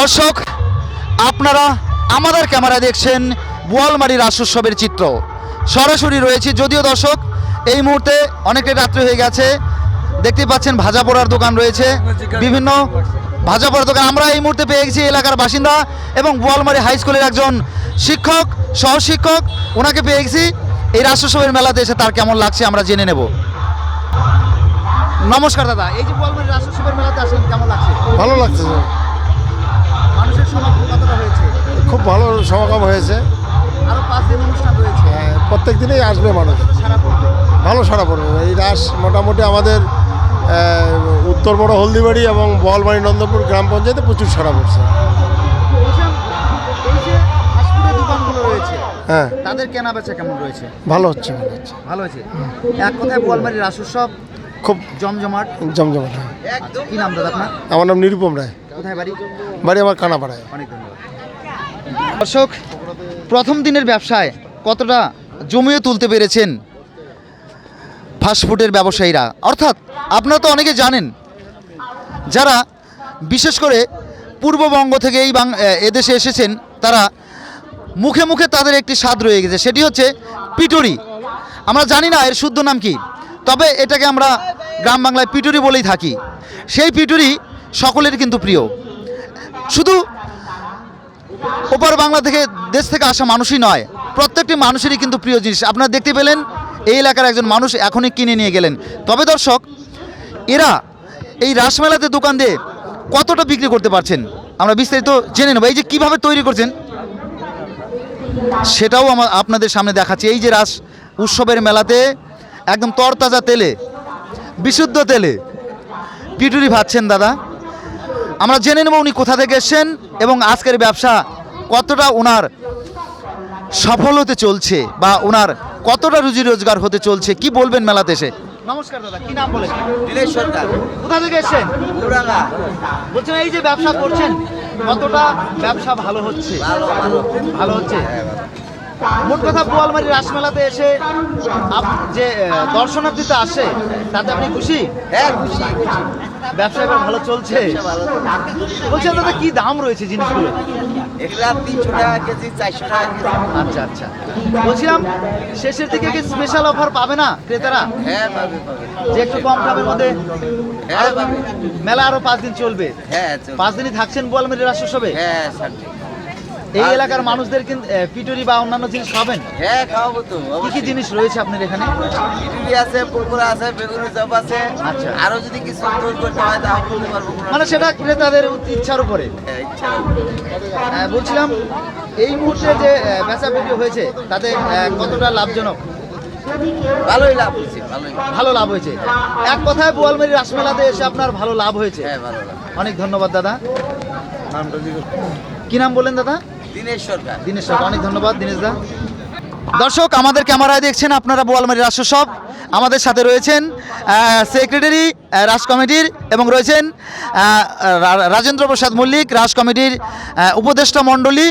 দর্শক, আপনারা আমাদের ক্যামেরায় দেখছেন বোয়ালমারি রাস উৎসবের চিত্র। সরাসরি রয়েছে যদিও দর্শক, এই মুহূর্তে অনেকটাই রাত্রি হয়ে গেছে। দেখতে পাচ্ছেন ভাজা পোড়ার দোকান রয়েছে। বিভিন্ন ভাজা পোড়ার দোকান। আমরা এই মুহূর্তে পেয়ে গেছি এলাকার বাসিন্দা এবং বোয়ালমারি হাই স্কুলের একজন শিক্ষক, সহশিক্ষক। ওনাকে পেয়ে গেছি। এই রাস উৎসবের মেলাতে এসে তার কেমন লাগছে আমরা জেনে নেব। নমস্কার দাদা, এই যে বোয়ালমারি রাস উৎসবের মেলাতে আসলেন কেমন লাগছে? ভালো লাগছে খুব ভালো সমাগম হয়েছে। হ্যাঁ, প্রত্যেক দিনেই আসবে মানুষ। ভালো সারা পড়বে। এই রাস মোটামুটি আমাদের উত্তর বড় হলদিবাড়ি এবং বলবাড়ি নন্দপুর গ্রাম পঞ্চায়েতে প্রচুর সারা পড়ছে। হ্যাঁ। তাদের কেনা বেচা কেমন রয়েছে? ভালো হচ্ছে ভালো হচ্ছে। ভালো এক কথায় রাস উৎসব খুব জমজমাট। জমজমাট হ্যাঁ। কি নাম দাদা আপনার? আমার নাম নিরুপম রায়। কোথায় বাড়ি? বাড়ি আমার কানাপাড়ায়। অনেক ধন্যবাদ। দর্শক প্রথম দিনের ব্যবসায় কতটা জমিয়ে তুলতে পেরেছেন ফাস্টফুডের ব্যবসায়ীরা? অর্থাৎ আপনারা তো অনেকে জানেন যারা বিশেষ করে পূর্ববঙ্গ থেকে এই বাং এদেশে এসেছেন তারা মুখে মুখে তাদের একটি স্বাদ রয়ে গেছে সেটি হচ্ছে পিটুরি। আমরা জানি না এর শুদ্ধ নাম কি তবে এটাকে আমরা গ্রাম বাংলায় পিটুরি বলেই থাকি। সেই পিটুরি সকলের কিন্তু প্রিয়। শুধু ওপার বাংলা থেকে দেশ থেকে আসা মানুষই নয়, প্রত্যেকটি মানুষেরই কিন্তু প্রিয় জিনিস। আপনারা দেখতে পেলেন, এই এলাকার একজন মানুষ এখনই কিনে নিয়ে গেলেন। তবে দর্শক, এরা এই রাসমেলাতে দোকান দিয়ে কতটা বিক্রি করতে পারছেন? আমরা বিস্তারিত জেনে নেব। এই যে কীভাবে তৈরি করছেন, সেটাও আমার আপনাদের সামনে দেখাচ্ছি। এই যে রাস উৎসবের মেলাতে একদম তরতাজা তেলে, বিশুদ্ধ তেলে, পিটুরি ভাজছেন দাদা। আমরা জেনে নেব উনি কোথা থেকে এসছেন এবং আজকের ব্যবসা কতটা ওনার সফল হতে চলছে বা ওনার কতটা রুজি রোজগার হতে চলছে কি বলবেন মেলাতে এসে? নমস্কার দাদা কি নাম বলেন সরকার। কোথা থেকে এসছেন? পুরাঙ্গা বলছেন এই যে ব্যবসা করছেন কতটা ব্যবসা ভালো হচ্ছে? ভালো মোট কথা বোয়ালমারি রাসমেলাতে এসে যে দর্শনার্থীতে আসে তাতে আপনি খুশি? হ্যাঁ খুশি। ব্যবসা এবার ভালো চলছে? বলছি দাদা কি দাম রয়েছে জিনিসগুলো? এগুলা তিনশো টাকা কেজি চারশো টাকা আচ্ছা আচ্ছা। বলছিলাম শেষের দিকে কি স্পেশাল অফার পাবে না ক্রেতারা? হ্যাঁ পাবে যে একটু কম দামের মধ্যে হ্যাঁ মেলা আরও পাঁচ দিন চলবে। হ্যাঁ পাঁচ দিনই থাকছেন বোয়ালমারি রাষ্ট্র সবে হ্যাঁ এই এলাকার মানুষদের কিন্তু পিটুরি বা অন্যান্য জিনিস খাবেন? হ্যাঁ খাওয়াবো তো কি কি জিনিস রয়েছে আপনার এখানে? ইডলি আছে কুরকুরা আছে বেগুনি চপ আছে। আচ্ছা। আরও যদি কিছু তৈরি করতে হয় তাও করতে পারব মানে সেটা ক্রেতাদের ইচ্ছার উপরে। হ্যাঁ, ইচ্ছা বলছিলাম এই মুহূর্তে যে বেচা বিক্রি হয়েছে তাতে কতটা লাভজনক? ভালোই লাভ হয়েছে ভালো লাভ হয়েছে। এক কথায় বোয়ালমারি রাসমেলাতে এসে আপনার ভালো লাভ হয়েছে। হ্যাঁ ভালো অনেক ধন্যবাদ দাদা। কি নাম বললেন দাদা? অনেক ধন্যবাদ দর্শক, আমাদের ক্যামেরায় দেখছেন আপনারা বোয়ালমারি রাষ্ট্র সব। আমাদের সাথে রয়েছেন সেক্রেটারি রাজ কমিটির এবং রয়েছেন রাজেন্দ্র প্রসাদ মল্লিক, রাজ কমিটির উপদেষ্টা মণ্ডলী